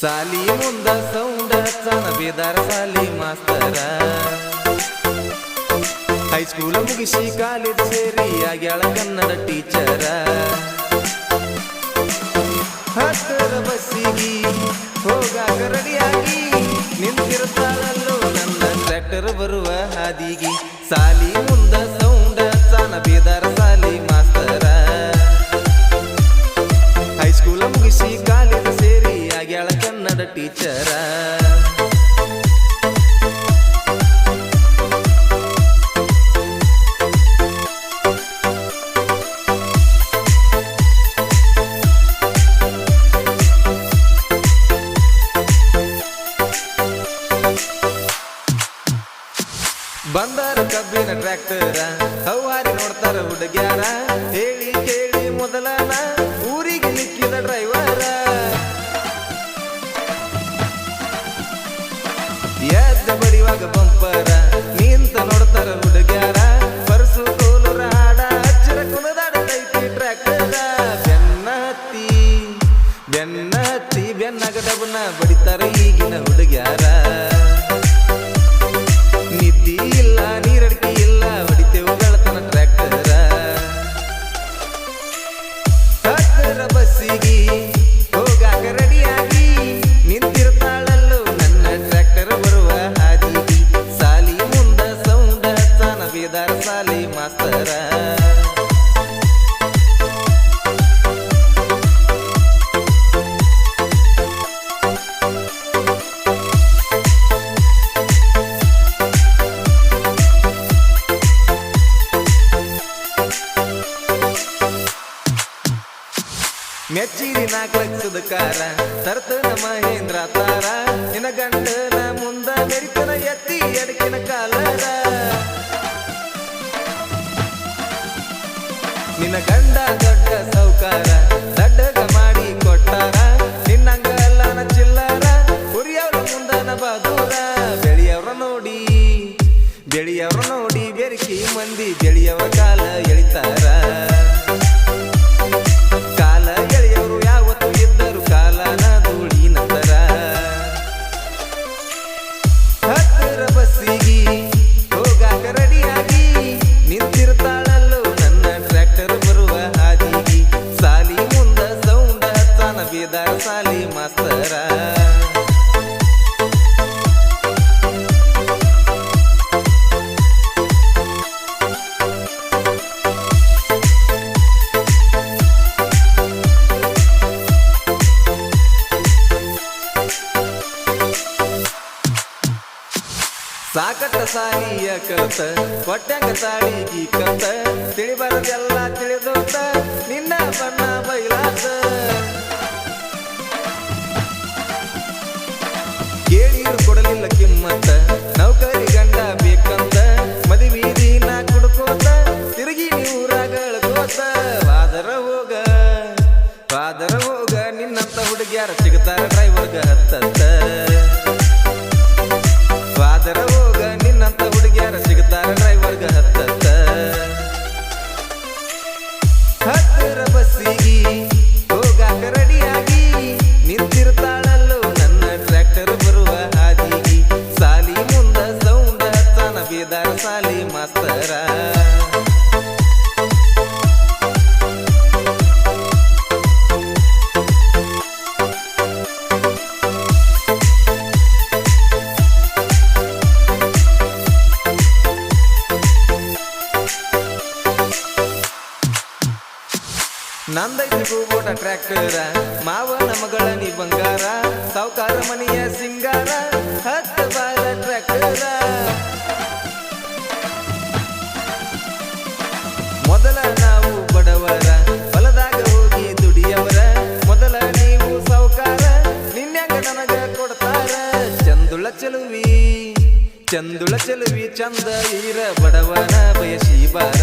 ಸಾಲಿ ಮುಂದ ಸೌಂಡ ಹಚ್ಚನ ಬೇದಾರ ಸಾಲಿ ಮಾಸ್ತರ. ಹೈಸ್ಕೂಲ್ ಮುಗಿಸಿ ಕಾಲೇಜ್ ಸೇರಿ ಆಗ್ಯಾಳ ಕನ್ನಡ ಟೀಚರ ಹತ್ತರ ಬಸ್ಸಿಗಿ ಹೋಗಾಗ ರೆಡಿಯಾಗಿ ನಿಂತಿರ್ತಾಳಲ್ಲೋ ನನ್ನ ಟ್ರ್ಯಾಕ್ಟರ್ ಬರುವ ಹಾದಿಗೆ. ಸಾಲಿ ಟೀಚರ ಬಂದಾರ ಕಬ್ಬಿನ ಟ್ರ್ಯಾಕ್ಟರ ಹೌಹಾರಿ ನೋಡ್ತಾರ ಹುಡುಗ್ಯಾರ. ಹೇಳಿ ಕೇಳಿ ಮೊದಲನ. ಎದ್ದ ಬಂಪರ. ನಿಂತ ನೋಡ್ತಾರ ಹುಡುಗ್ಯಾರ. ಪರ್ಸು ಕೋಲುರ ಹಾಡ. ಹಚ್ಚರ ಕುಣದಾಡತೈತಿ ಟ್ರ್ಯಾಕ್ಟರ ಬೆನ್ನ ಹತ್ತಿ ಬೆನ್ನ ಹತ್ತಿ ಬೆನ್ನಗ ಡಬ್ನ ಬಡಿತಾರ ಈಗಿನ ಹುಡುಗ್ಯಾರ. ಮೆಚ್ಚಿರಿ ನಾಲ್ಕು ಲಕ್ಷದ ಕಾರ ತರ್ತನ ಮಹೇಂದ್ರ ತಾರ. ನಿನ್ನ ಗಂಡನ ಮುಂದ ಮೆರಿತನ ಎತ್ತಿ ಎಡಕಿನ ಕಾಲರ. ನಿನ್ನ ಗಂಡ ದೊಡ್ಡ ಸೌಕಾರ ಮಾಸ್ತರ. ಸಾಕಟ್ಟ ಸಾಲಿಯ ಕಲ್ತ ತಿಳಿಬಾರದೆಲ್ಲ ನಿನ್ನ ಬಣ್ಣ ಬೈಲಾತ ನಂದೈತಿ ಗೋಬೋಟ ಟ್ರ್ಯಾಕ್ಟರ ಮಾವ ನಮಗಳ ನೀ ಬಂಗಾರ. ಸಾವುಕಾರ ಮನೆಯ ಸಿಂಗಾರ. ಹತ್ತು ಬಾರ ಟ್ರ್ಯಾಕ್ಟರ ಮೊದಲ ನಾವು ಬಡವರ, ಹೊಲದಾಗ ಹೋಗಿ ದುಡಿಯವರ. ಮೊದಲ ನೀವು ಸಾವುಕಾರ ನಿನ್ಯಾಗ ನನಗ ಕೊಡ್ತಾರ. ಚಂದುಳ ಚೆಲುವಿ ಚಂದುಳ ಚೆಲುವಿ ಚಂದ ಈರ ಬಡವನ ಬಯಸಿ ಬಾರ.